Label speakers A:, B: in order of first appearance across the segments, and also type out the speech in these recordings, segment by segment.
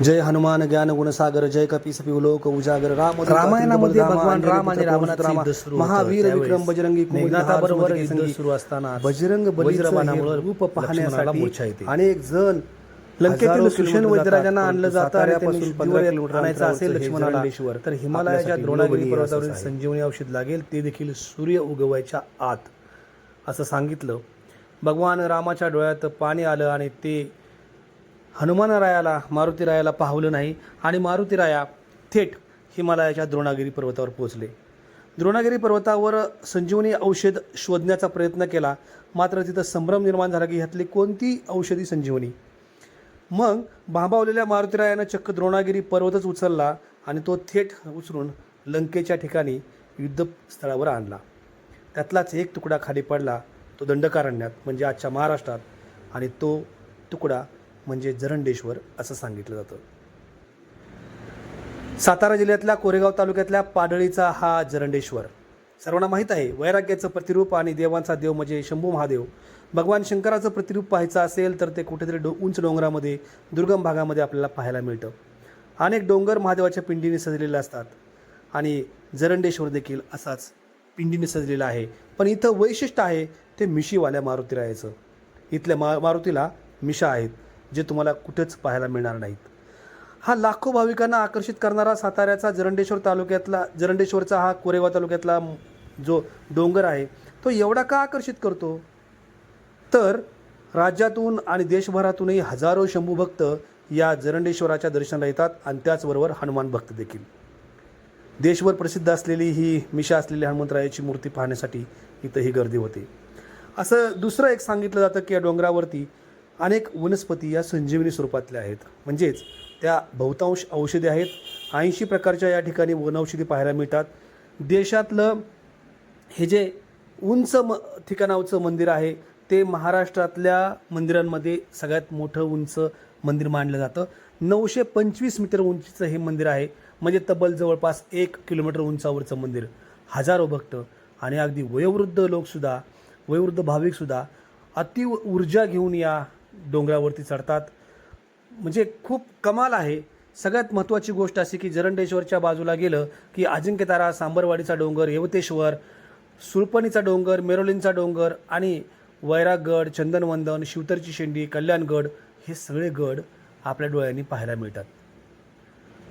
A: जय हनुमान ज्ञान गुणसागर जय कपी सपी लोक उजागर राम
B: रामायणामध्ये भगवान राम आणि सुरू होतं.
A: महावीर विक्रम बजरंगी
B: मेघनाथाबरोबर युद्ध सुरू असताना
A: बजरंग हे रूप पाहण्यासाठी
B: येते.
A: अनेक जण
B: लंकेतील
A: किलोमीटर
B: वैद्यराजांना आणलं जातं
A: किलोमीटर
B: आणायचं असेल लक्ष्मणाला तर हिमालयाच्या द्रोणागिरी पर्वतावरील. संजीवनी औषध लागेल ते देखील सूर्य उगवायच्या आत असं सांगितलं भगवान रामाच्या डोळ्यात पाणी आलं आणि ते हनुमानरायाला मारुतीरायाला पाहवलं नाही आणि मारुतीराया थेट हिमालयाच्या द्रोणागिरी पर्वतावर पोहोचले. द्रोणागिरी पर्वतावर संजीवनी औषध शोधण्याचा प्रयत्न केला मात्र तिथं संभ्रम निर्माण झाला की ह्यातली कोणती औषधी संजीवनी? मग भांबावलेल्या मारुतीरायानं चक्क द्रोणागिरी पर्वतच उचलला आणि तो थेट उचलून लंकेच्या ठिकाणी युद्धस्थळावर आणला. त्यातलाच एक तुकडा खाली पडला तो दंडकारण्यात म्हणजे आजच्या महाराष्ट्रात आणि तो तुकडा म्हणजे जरंडेश्वर असं सांगितलं जातं. सातारा जिल्ह्यातल्या कोरेगाव तालुक्यातल्या पाडळीचा हा जरंडेश्वर. सर्वांना माहीत आहे वैराग्याचं प्रतिरूप आणि देवांचा देव म्हणजे शंभू महादेव. भगवान शंकराचं प्रतिरूप पाहायचं असेल तर ते कुठेतरी डो उंच डोंगरामध्ये दुर्गम भागामध्ये आपल्याला पाहायला मिळतं. अनेक डोंगर महादेवाच्या पिंडीने सजलेले असतात आणि जरंडेश्वर देखील असाच पिंडीने सजलेला आहे. पण इथं वैशिष्ट्य आहे ते मिशीवाल्या मारुतीरायाचं. इथल्या मा मारुतीला मिशा आहेत. जे तुम्हाला कुठेच पाहायला मिळणार नाहीत. हा लाखो भाविकांना आकर्षित करणारा साताऱ्याचा जरंडेश्वर तालुक्यातला जरंडेश्वरचा हा कोरेगाव तालुक्यातला जो डोंगर आहे तो एवढा का आकर्षित करतो? तर राज्यातून आणि देशभरातूनही हजारो शंभू भक्त या जरंडेश्वराच्या दर्शनाला येतात आणि त्याचबरोबर हनुमान भक्त देखील. देशभर प्रसिद्ध असलेली ही मिशा असलेली हनुमंतरायाची मूर्ती पाहण्यासाठी इथं ही गर्दी होते. असं दुसरं एक सांगितलं जातं की या डोंगरावरती अनेक वनस्पती या संजीवनी स्वरूपातल्या आहेत. म्हणजेच त्या बहुतांश औषधी आहेत. ऐंशी प्रकारच्या या ठिकाणी वनौषधी पाहायला मिळतात. देशातलं हे जे उंच म ठिकाणावचं मंदिर आहे ते महाराष्ट्रातल्या मंदिरांमध्ये सगळ्यात मोठं उंच मंदिर मानलं जातं. नऊशे पंचवीस मीटर उंचीचं हे मंदिर आहे. म्हणजे तब्बल जवळपास एक किलोमीटर उंचावरचं मंदिर. हजारो भक्त आणि अगदी वयोवृद्ध लोकसुद्धा वयोवृद्ध भाविकसुद्धा अति ऊर्जा घेऊन या डोंगरावरती चढतात. म्हणजे खूप कमाल आहे. सगळ्यात महत्त्वाची गोष्ट अशी की जरंडेश्वरच्या बाजूला गेलं की अजिंक्यतारा सांबरवाडीचा डोंगर यवतेश्वर सुरपणीचा डोंगर मेरोलींचा डोंगर आणि वैरागगड चंदनवंदन शिवतरची शेंडी कल्याणगड हे सगळे गड आपल्या डोळ्यांनी पाहायला मिळतात.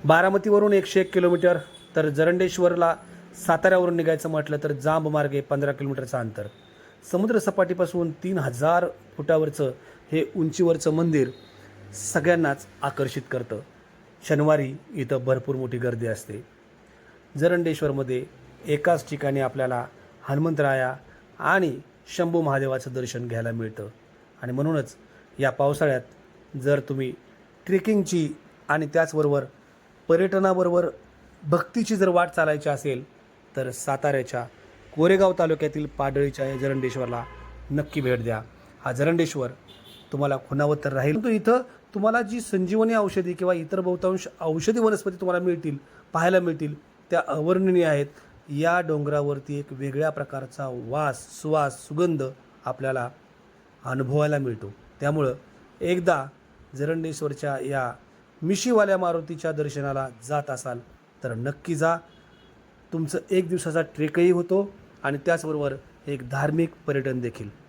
B: बारामतीवरून एकशे एक किलोमीटर तर जरंडेश्वरला साताऱ्यावरून निघायचं म्हटलं तर जांब मार्गे पंधरा किलोमीटरचं अंतर. समुद्रसपाटीपासून तीन हजार फुटावरचं हे उंचीवरचं मंदिर सगळ्यांनाच आकर्षित करतं. शनिवारी इथं भरपूर मोठी गर्दी असते. जरंडेश्वरमध्ये एकाच ठिकाणी आपल्याला हनुमंतराया आणि शंभू महादेवाचं दर्शन घ्यायला मिळतं. आणि म्हणूनच या पावसाळ्यात जर तुम्ही ट्रेकिंगची आणि त्याचबरोबर पर्यटनाबरोबर भक्तीची जर वाट चालायची असेल तर साताऱ्याच्या कोरेगाव तालुक्यातील पाडळीच्या या जरंडेश्वरला नक्की भेट द्या. हा जरंडेश्वर तुम्हाला खुणावत तर राहील. परंतु इथं तुम्हाला जी संजीवनी औषधी किंवा इतर बहुतांश औषधी वनस्पती तुम्हाला मिळतील पाहायला मिळतील त्या अवर्णनीय आहेत. या डोंगरावरती एक वेगळ्या प्रकारचा वास सुवास सुगंध आपल्याला अनुभवायला मिळतो. त्यामुळं एकदा जरंडेश्वरच्या या मिशीवाल्या मारुतीच्या दर्शनाला जात असाल तर नक्की जा. तुमचं एक दिवसाचा ट्रेकही होतो आणि त्याचबरोबर एक धार्मिक पर्यटन देखील.